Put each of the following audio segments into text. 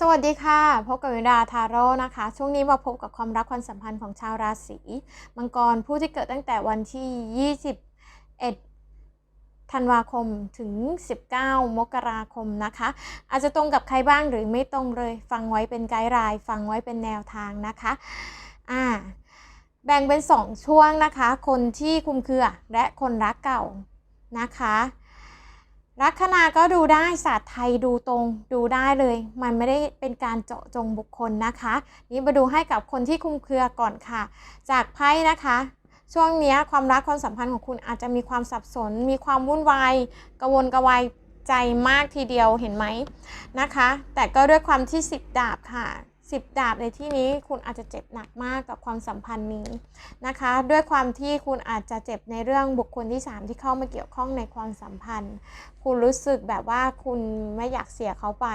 สวัสดีค่ะ พบกับวิดาทาโร่นะคะ ช่วงนี้มาพบกับความรักความสัมพันธ์ของชาวราศีมังกรผู้ที่เกิดตั้งแต่วันที่ 21 ธันวาคมถึง 19 มกราคมนะคะ อาจจะตรงกับใครบ้างหรือไม่ตรงเลย ฟังไว้เป็นไกด์ไลน์ฟังไว้เป็นแนวทางนะคะอ่าแบ่งเป็น 2 ช่วงนะคะ คนที่คุมเครือและคนรักเก่านะคะ ลัคนาก็ดูได้ศาสตร์ไทยดูตรงดูได้เลย มันไม่ได้เป็นการเจาะจงบุคคลนะคะ นี่มาดูให้กับคนที่คุมเครือก่อนค่ะ จากไพ่นะคะ ช่วงนี้ความรักความสัมพันธ์ของคุณอาจจะมีความสับสน มีความวุ่นวายกระวนกระวายใจมากทีเดียวเห็นไหมนะคะ แต่ก็ด้วยความที่สิบดาบค่ะ สิบดาบในที่นี้คุณอาจจะเจ็บหนักมากกับความสัมพันธ์นี้นะคะ ด้วยความที่คุณอาจจะเจ็บในเรื่องบุคคลที่ 3 ที่เข้ามาเกี่ยวข้องในความสัมพันธ์ คุณรู้สึกแบบว่าคุณไม่อยากเสียเขาไป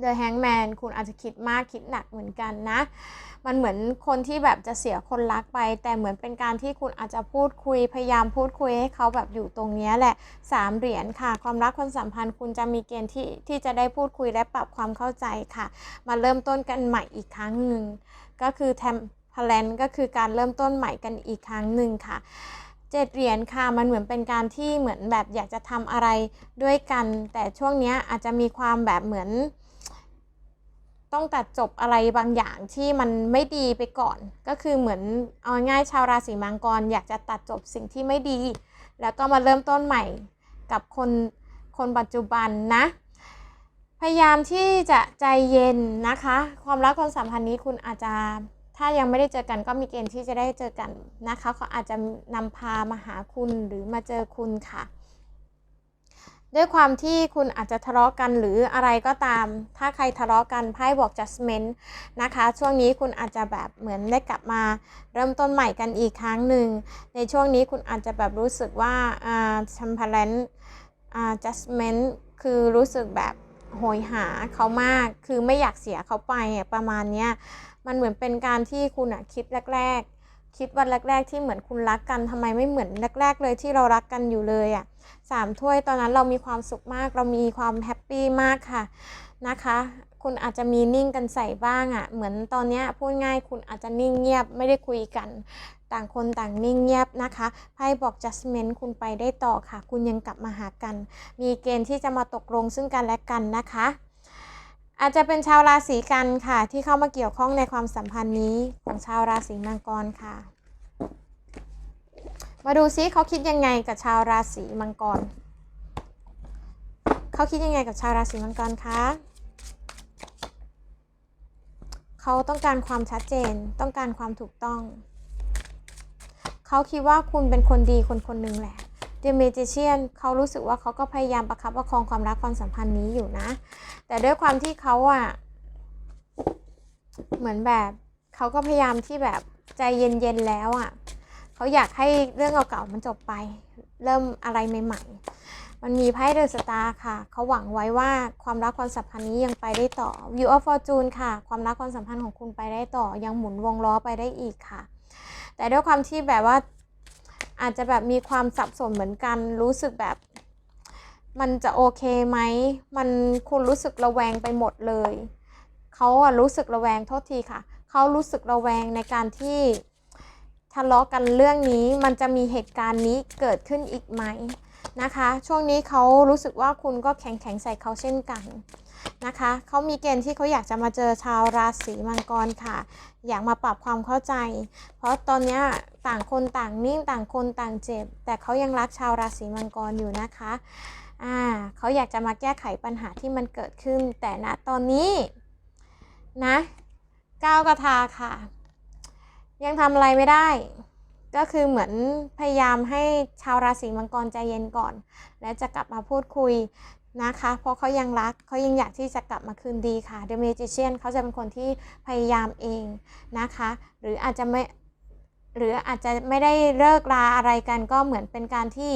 โดยแฮงแมนคุณอาจจะคิดมากคิดหนักเหมือนกันนะ มันเหมือนคนที่แบบจะเสียคนรักไป แต่เหมือนเป็นการที่คุณอาจจะพูดคุยพยายามพูดคุยให้เขาแบบอยู่ตรงนี้แหละสามเหรียญค่ะ ความรักความสัมพันธ์คุณจะมีเกณฑ์ที่ที่จะได้พูดคุยและปรับความเข้าใจค่ะ มาเริ่มต้นกันใหม่อีกครั้งหนึ่งก็คือแทมพลนก็คือการเริ่มต้นใหม่กันอีกครั้งหนึ่งค่ะเจ็ดเหรียญค่ะ มันเหมือนเป็นการที่เหมือนแบบอยากจะทำอะไรด้วยกัน แต่ช่วงนี้อาจจะมีความแบบเหมือน ต้องตัดจบอะไรบางอย่างที่มันไม่ดีไปก่อน ก็คือเหมือนเอาง่ายชาวราศีมังกร อยากจะตัดจบสิ่งที่ไม่ดี แล้วก็มาเริ่มต้นใหม่กับคนคนปัจจุบันนะ พยายามที่จะใจเย็นนะคะ ความรักความสัมพันธ์นี้คุณอาจจะถ้ายังไม่ได้เจอกันก็มีเกณฑ์ที่จะได้เจอกันนะคะเขาอาจจะนำพามาหาคุณหรือมาเจอคุณค่ะ ด้วยความที่คุณอาจจะทะเลาะกันหรืออะไรก็ตาม ถ้าใครทะเลาะกันไพ่บอก judgment นะคะ ช่วงนี้คุณอาจจะแบบเหมือนได้กลับมาเริ่มต้นใหม่กันอีกครั้งหนึ่ง ในช่วงนี้คุณอาจจะแบบรู้สึกว่าอ่า temperance อ่า judgment คือรู้สึกแบบโหยหาเขามาก คือไม่อยากเสียเขาไปประมาณนี้มันเหมือนเป็นการที่คุณอะคิดแรก ๆ คิดวันแรกๆที่เหมือนคุณรักกันทำไมไม่เหมือนแรก ๆ เลยที่เรารักกันอยู่เลยอะสามถ้วยตอนนั้นเรามีความสุขมาก เรามีความแฮปปี้มากค่ะนะคะ คุณอาจจะมีนิ่งกันใส่บ้างอะ่ะเหมือนตอนนี้พูดง่ายคุณอาจจะนิ่งเงียบไม่ได้คุยกัน ต่างคนต่างนิ่งเงียบนะคะไพ่บอก judgment คุณไปได้ต่อค่ะ คุณยังกลับมาหากัน มีเกณฑ์ที่จะมาตกลงซึ่งกันและกันนะคะ อาจจะเป็นชาวราศีกันค่ะ ที่เข้ามาเกี่ยวข้องในความสัมพันธ์นี้ของชาวราศีมังกรค่ะ มาดูซิเขาคิดยังไงกับชาวราศีมังกรเขาคิดยังไงกับชาวราศีมังกรคะเขาต้องการความชัดเจน ต้องการความถูกต้อง เขาคิดว่าคุณเป็นคนดีคนคนหนึ่งแหละ เดเมจิเชียนเขารู้สึกว่าเขาก็พยายามประคับประคองความรักความสัมพันธ์นี้อยู่นะ แต่ด้วยความที่เขาอะเหมือนแบบเขาก็พยายามที่แบบใจเย็นๆแล้วอะเขาอยากให้เรื่องเก่าๆมันจบไป เริ่มอะไรใหม่ ๆ มันมีไพ่เดอะสตาร์ค่ะ เขาหวังไว้ว่าความรักความสัมพันธ์นี้ยังไปได้ต่อ View of Fortune ค่ะ ความรักความสัมพันธ์ของคุณไปได้ต่อ ยังหมุนวงล้อไปได้อีกค่ะ แต่ด้วยความที่แบบว่า อาจจะแบบมีความสับสนเหมือนกันรู้สึกแบบ มันจะโอเคไหมมันคุณรู้สึกระแวงไปหมดเลยเขาอะรู้สึกระแวงโทษทีค่ะเขารู้สึกระแวงในการที่ทะเลาะกันเรื่องนี้มันจะมีเหตุการณ์นี้เกิดขึ้นอีกไหม นะคะ ช่วงนี้เขารู้สึกว่าคุณก็แข็งแข็งใส่เขาเช่นกันนะคะเขามีเกณฑ์ที่เขาอยากจะมาเจอชาวราศีมังกรค่ะ อยากมาปรับความเข้าใจ เพราะตอนนี้ต่างคนต่างนิ่งต่างคนต่างเจ็บ แต่เขายังรักชาวราศีมังกรอยู่นะคะอ่าเขาอยากจะมาแก้ไขปัญหาที่มันเกิดขึ้น แต่ณตอนนี้นะก้าวกระทาค่ะ ยังทำอะไรไม่ได้ ก็คือเหมือนพยายามให้ชาวราศีมังกรใจเย็นก่อน และจะกลับมาพูดคุยนะคะ เพราะเขายังรักเขายังอยากที่จะกลับมาคืนดีค่ะ The Magician เขาจะเป็นคนที่พยายามเองนะคะ หรืออาจจะไม่หรืออาจจะไม่ได้เลิกลาอะไรกันก็เหมือนเป็นการที่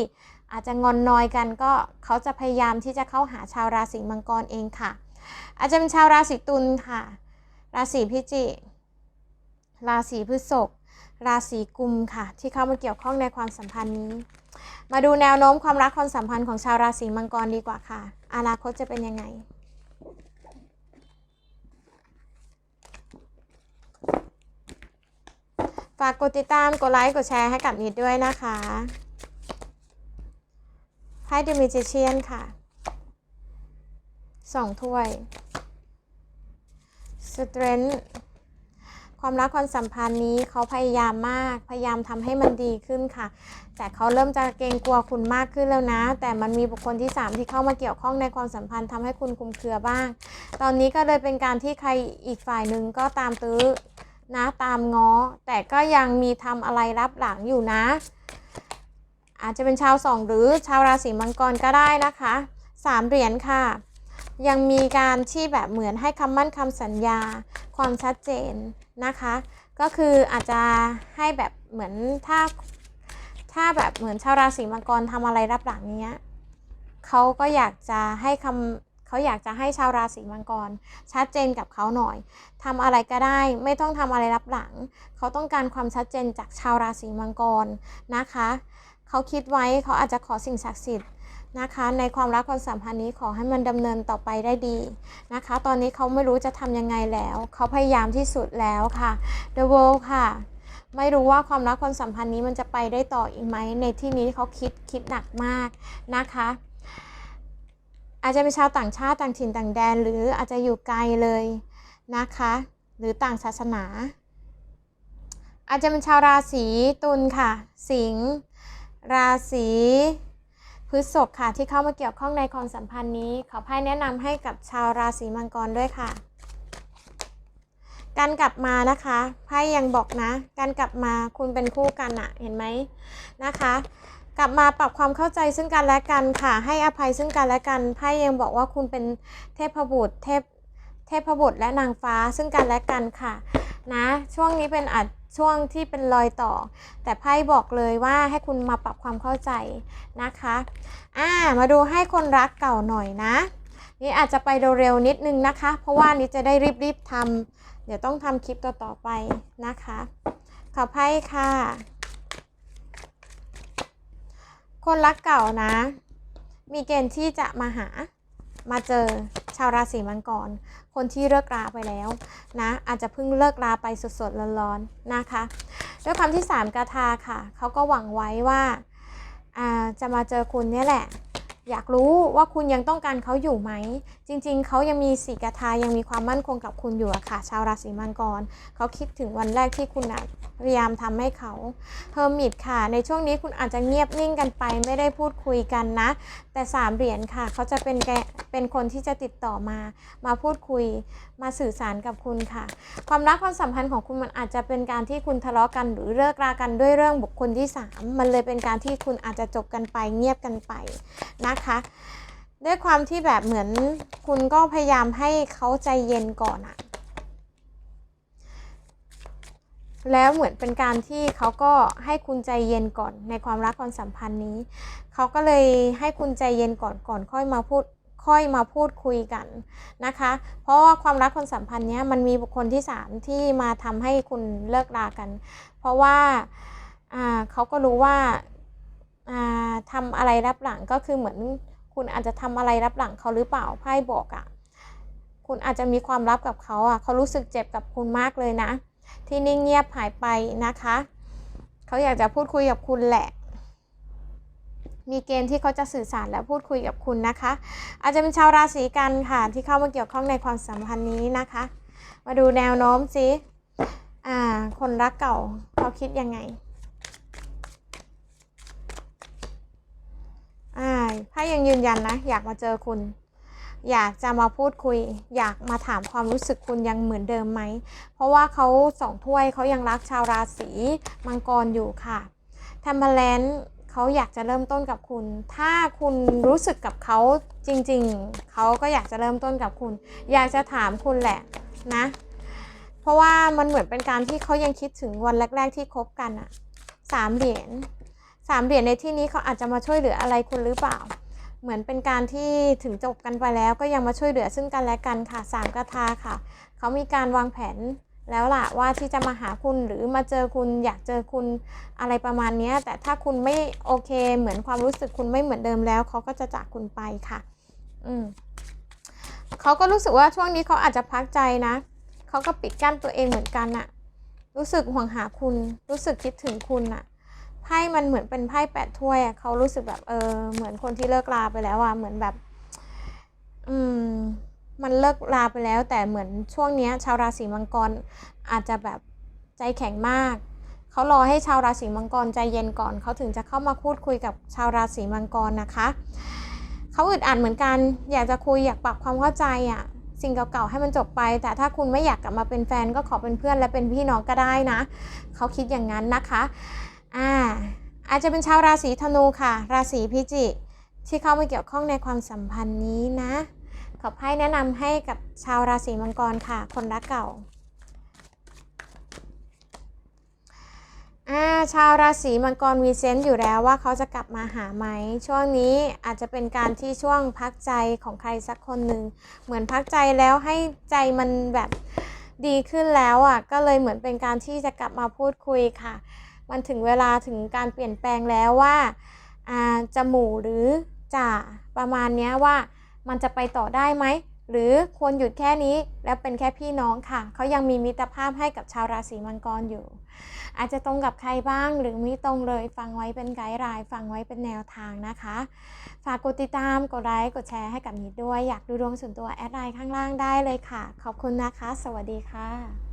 อาจจะงอนนอยกันก็เขาจะพยายามที่จะเข้าหาชาวราศีมังกรเองค่ะ อาจจะเป็นชาวราศีตุลค่ะ ราศีพิจิกราศีพฤษภ ราศีกุมค่ะ ที่เข้ามาเกี่ยวข้องในความสัมพันธ์นี้ มาดูแนวโน้มความรักความสัมพันธ์ของชาวราศีมังกรดีกว่าค่ะ อนาคตจะเป็นยังไงฝากกดติดตามกดไลค์กดแชร์ให้กับนิดด้วยนะคะไพ่เดมิเจเชียนค่ะสองถ้วย Strength ความรักความสัมพันธ์นี้เขาพยายามมาก พยายามทำให้มันดีขึ้นค่ะ แต่เขาเริ่มจะเกรงกลัวคุณมากขึ้นแล้วนะ แต่มันมีบุคคลที่ 3 ที่เข้ามาเกี่ยวข้องในความสัมพันธ์ทำให้คุณคุมเครือบ้าง ตอนนี้ก็เลยเป็นการที่ใครอีกฝ่ายหนึ่งก็ตามตื้อนะตามง้อ แต่ก็ยังมีทำอะไรรับหลังอยู่นะ อาจจะเป็นชาวสองหรือชาวราศีมังกรก็ได้นะคะสามเหรียญค่ะ ยังมีการที่แบบเหมือนให้คำมั่นคำสัญญา ความชัดเจนนะคะ ก็คืออาจจะให้แบบเหมือนถ้าถ้าแบบเหมือนชาวราศีมังกรทำอะไรรับหลังเนี้ยเขาก็อยากจะให้คำเขาอยากจะให้ชาวราศีมังกร ชัดเจนกับเขาหน่อยทำอะไรก็ได้ไม่ต้องทำอะไรรับหลัง เขาต้องการความชัดเจนจากชาวราศีมังกรนะคะ เขาคิดไว้เขาอาจจะขอสิ่งศักดิ์สิทธิ์ นะคะ ในความรักความสัมพันธ์นี้ขอให้มันดำเนินต่อไปได้ดีนะคะ ตอนนี้เขาไม่รู้จะทำยังไงแล้ว เขาพยายามที่สุดแล้วค่ะ The World ค่ะ ไม่รู้ว่าความรักความสัมพันธ์นี้มันจะไปได้ต่ออีกไหม ในที่นี้เขาคิดคิดหนักมากนะคะอาจจะเป็นชาวต่างชาติต่างถิ่นต่างแดน หรืออาจจะอยู่ไกลเลยนะคะ หรือต่างศาสนา อาจจะเป็นชาวราศีตุลค่ะ สิงห์ราศี พฤษภค่ะที่เข้ามาเกี่ยวข้องในความสัมพันธ์นี้ ขอไพ่แนะนำให้กับชาวราศีมังกรด้วยค่ะ การกลับมานะคะไพ่ยังบอกนะ การกลับมาคุณเป็นคู่กันอะเห็นไหมนะคะ กลับมาปรับความเข้าใจซึ่งกันและกันค่ะ ให้อภัยซึ่งกันและกันไพ่ยังบอกว่าคุณเป็นเทพบุตรเทพเทพบุตรและนางฟ้าซึ่งกันและกันค่ะนะช่วงนี้เป็นอาจ ช่วงที่เป็นรอยต่อ แต่ไพ่บอกเลยว่าให้คุณมาปรับความเข้าใจนะคะอ่ามาดูให้คนรักเก่าหน่อยนะนี่อาจจะไปเร็วๆนิดนึงนะคะ เพราะว่านี้จะได้รีบๆทำเดี๋ยวต้องทำคลิปต่อๆไปนะคะ ขอไพ่ค่ะ คนรักเก่านะ มีเกณฑ์ที่จะมาหามาเจอชาวราศีมังกร คนที่เลิกราไปแล้วนะอาจจะเพิ่งเลิกราไปสดๆร้อนๆนะคะ ด้วยความที่สามกาทาค่ะเขาก็หวังไว้ว่าอ่าจะมาเจอคุณเนี่ยแหละ อยากรู้ว่าคุณยังต้องการเขาอยู่ไหม จริงๆ เขายังมีสีกาทายังมีความมั่นคงกับคุณอยู่อะค่ะ ชาวราศีมังกรเขาคิดถึงวันแรกที่คุณอะพยายามทำให้เขาเฮอร์มิตค่ะ ในช่วงนี้คุณอาจจะเงียบนิ่งกันไปไม่ได้พูดคุยกันนะ แต่สามเหรียญค่ะ เขาจะเป็นแกเป็นคนที่จะติดต่อมา มาพูดคุยมาสื่อสารกับคุณค่ะ ความรักความสัมพันธ์ของคุณมันอาจจะเป็นการที่คุณทะเลาะกันหรือเลิกรากันด้วยเรื่องบุคคลที่ 3 มันเลยเป็นการที่คุณอาจจะจบกันไปเงียบกันไปนะคะด้วยความที่แบบเหมือนคุณก็พยายามให้เขาใจเย็นก่อนอะแล้วเหมือนเป็นการที่เขาก็ให้คุณใจเย็นก่อนในความรักความสัมพันธ์นี้ เขาก็เลยให้คุณใจเย็นก่อนก่อนค่อยมาพูดค่อยมาพูดคุยกันนะคะ เพราะว่าความรักความสัมพันธ์เนี้ยมันมีบุคคลที่ 3 ที่มาทำให้คุณเลิกรากัน เพราะว่าเขาก็รู้ว่า อ่าทำอะไรรับหลังก็คือเหมือนคุณอาจจะทำอะไรรับหลังเขาหรือเปล่าไพ่บอกอะ่ะคุณอาจจะมีความลับกับเขาอะ่ะเขารู้สึกเจ็บกับคุณมากเลยนะ ที่นิ่งเงียบหายไปนะคะ เขาอยากจะพูดคุยกับคุณแหละ มีเกณฑ์ที่เขาจะสื่อสารและพูดคุยกับคุณนะคะ อาจจะเป็นชาวราศีกันค่ะ ที่เข้ามาเกี่ยวข้องในความสัมพันธ์นี้นะคะ มาดูแนวโน้มสิอ่า คนรักเก่าเขาคิดยังไง อ่าถ้ายังยืนยันนะ อยากมาเจอคุณ อยากจะมาพูดคุย อยากมาถามความรู้สึกคุณยังเหมือนเดิมไหม เพราะว่าเขาสองถ้วยเขายังรักชาวราศีมังกรอยู่ค่ะทมเบลนเขาอยากจะเริ่มต้นกับคุณ ถ้าคุณรู้สึกกับเขาจริงๆ เขาก็อยากจะเริ่มต้นกับคุณ อยากจะถามคุณแหละนะ เพราะว่ามันเหมือนเป็นการที่เขายังคิดถึงวันแรก ๆ ที่คบกันอะสามเหรียญ สามเหรียญในที่นี้เขาอาจจะมาช่วยเหลืออะไรคุณหรือเปล่า เหมือนเป็นการที่ถึงจบกันไปแล้วก็ยังมาช่วยเหลือซึ่งกันและกันค่ะสามกระทาค่ะ เขามีการวางแผนแล้วล่ะว่าที่จะมาหาคุณหรือมาเจอคุณอยากเจอคุณอะไรประมาณนี้แต่ถ้าคุณไม่โอเค เหมือนความรู้สึกคุณไม่เหมือนเดิมแล้วเขาก็จะจากคุณไปค่ะ อืมเขาก็รู้สึกว่าช่วงนี้เขาอาจจะพักใจนะเขาก็ปิดกั้นตัวเองเหมือนกันอะรู้สึกห่วงหาคุณ รู้สึกคิดถึงคุณอะ พ่มันเหมือนเป็นไพ่แปดถ้วยอะเขารู้สึกแบบเออเหมือนคนที่เลิกลาไปแล้วอะเหมือนแบบ อืม มันเลิกลาไปแล้ว แต่เหมือนช่วงเนี้ย ชาวราศีมังกรอาจจะแบบใจแข็งมากเขารอให้ชาวราศีมังกรใจเย็นก่อนเขาถึงจะเข้ามาพูดคุยกับชาวราศีมังกรนะคะเขาอึดอัดเหมือนกัน อยากจะคุยอยากปรับความเข้าใจอะ่ะสิ่งเก่าๆให้มันจบไป แต่ถ้าคุณไม่อยากกลับมาเป็นแฟนก็ขอเป็นเพื่อนและเป็นพี่น้องก็ได้นะเขาคิดอย่างนั้นนะคะ อ่าอาจจะเป็นชาวราศีธนูค่ะ ราศีพิจิกที่เข้ามาเกี่ยวข้องในความสัมพันธ์นี้นะ ขอให้แนะนำให้กับชาวราศีมังกรค่ะ คนรักเก่าอ่าชาวราศีมังกรมีเซนต์อยู่แล้วว่าเขาจะกลับมาหาไหม ช่วงนี้อาจจะเป็นการที่ช่วงพักใจของใครสักคนหนึ่งเหมือนพักใจแล้วให้ใจมันแบบดีขึ้นแล้วอะก็เลยเหมือนเป็นการที่จะกลับมาพูดคุยค่ะ มันถึงเวลาถึงการเปลี่ยนแปลงแล้วว่าจะหมู่หรือจะประมาณนี้ว่ามันจะไปต่อได้ไหม หรือควรหยุดแค่นี้แล้วเป็นแค่พี่น้องค่ะเขายังมีมิตรภาพให้กับชาวราศีมังกรอยู่ อาจจะตรงกับใครบ้างหรือไม่ตรงเลยฟังไว้เป็นไกด์ไลน์ฟังไว้เป็นแนวทางนะคะ ฝากกดติดตามกดไลค์กดแชร์ให้กับนิดด้วยอยากดูดวงส่วนตัวแอดไลน์ข้างล่างได้เลยค่ะ ขอบคุณนะคะ สวัสดีค่ะ